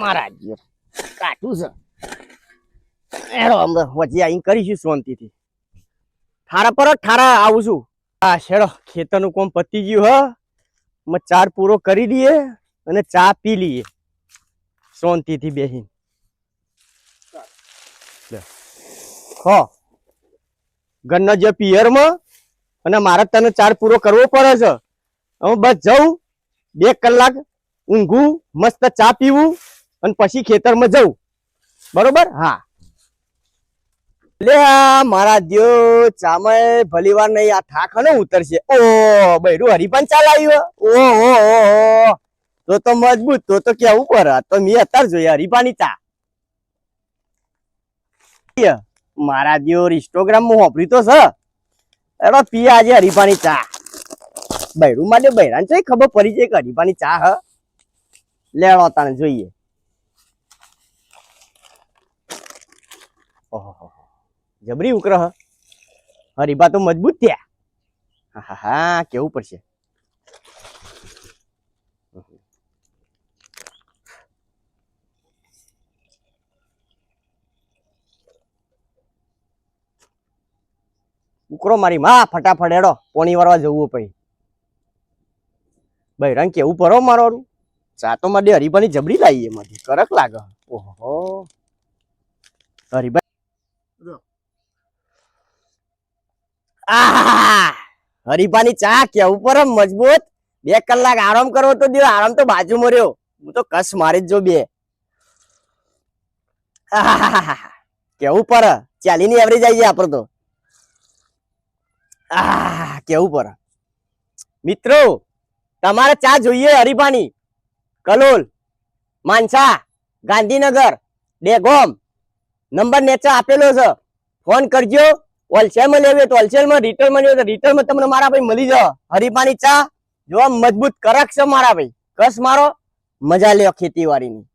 મારા જીવ કાઠું છે. એરો અમે વચ્ચે આઈને કરીશું શાંતિથી. ઠારા પર ઠારા આવું છું. આ શેડો ખેતરનું કોમ પતી ગયું, હ. ચાર પૂરો કરી દઈએ અને ચા પી લઈએ. શાંતિથી બેસીને લે. હો. ઘરના જે પિયરમાં અને મારે તને ચાર પૂરો કરવો પડે છે. હું બસ જઉં બે કલાક ઊંઘું, મસ્ત ચા પીવું અને પછી ખેતરમાં જવું. બરોબર? હા. લે મારા દિયો, ચામય ભલી વાર નહીં, આ ને ઉતરશે. ઓ, બૈરું હરીપાન ચાલાયું ઓ ઓ. તો તો મજબૂત, તો તો કેવું પડે તો મેં અત્યારે જોઈએ હરિપાની ચા. મારા દિયો ઇન્સ્ટાગ્રામમાં વાપરી તો છે. એનો પી આજે હરિપાની ચા. બૈરું માટે બૈરાન છે ખબર પડી છે કે હરીપાની ચા હ? લેણો તને જોઈએ. ઓહો જબરી ઉગ્રહ હરીબા તો મજબૂત થયા. હા હા કેવું પડશે? ઉકરો મારી માં ફટાફટ એડો પોણી વરવા જવું પછી. ભાઈ રંગ કેવું પરો મારવાનું ચા તો માટે હરીબાની જબડી લાવી એમાંથી કરક લાગે. ઓહો. હરીબા આહ! હરીબાની ચા કેવું પર મજબૂત? બે કલાક આરામ કરવો તો દિયો. આરામ તો બાજુમાં રહ્યો હું તો કસ મારી જ જો બે. કેવું પર? ચાલીની એવરેજ આવી જાય આપડે તો. કેવું પર? મિત્રો તમારે ચા જોઈએ હરીબાની કલોલ, માનસા, ગાંધીનગર ડેગોમ નંબર નેચર આપેલો છે. ફોન કરજો. હોલસેલમાં લેવી તો હોલસેલમાં, રિટેલમાં લેવી તો રિટેલમાં તમને મારા ભાઈ મળી જાવ હરીબાની ચા. જોવા મજબૂત કરક છે મારા ભાઈ. કસ મારો? મજા લ્યો ખેતીવાડીની.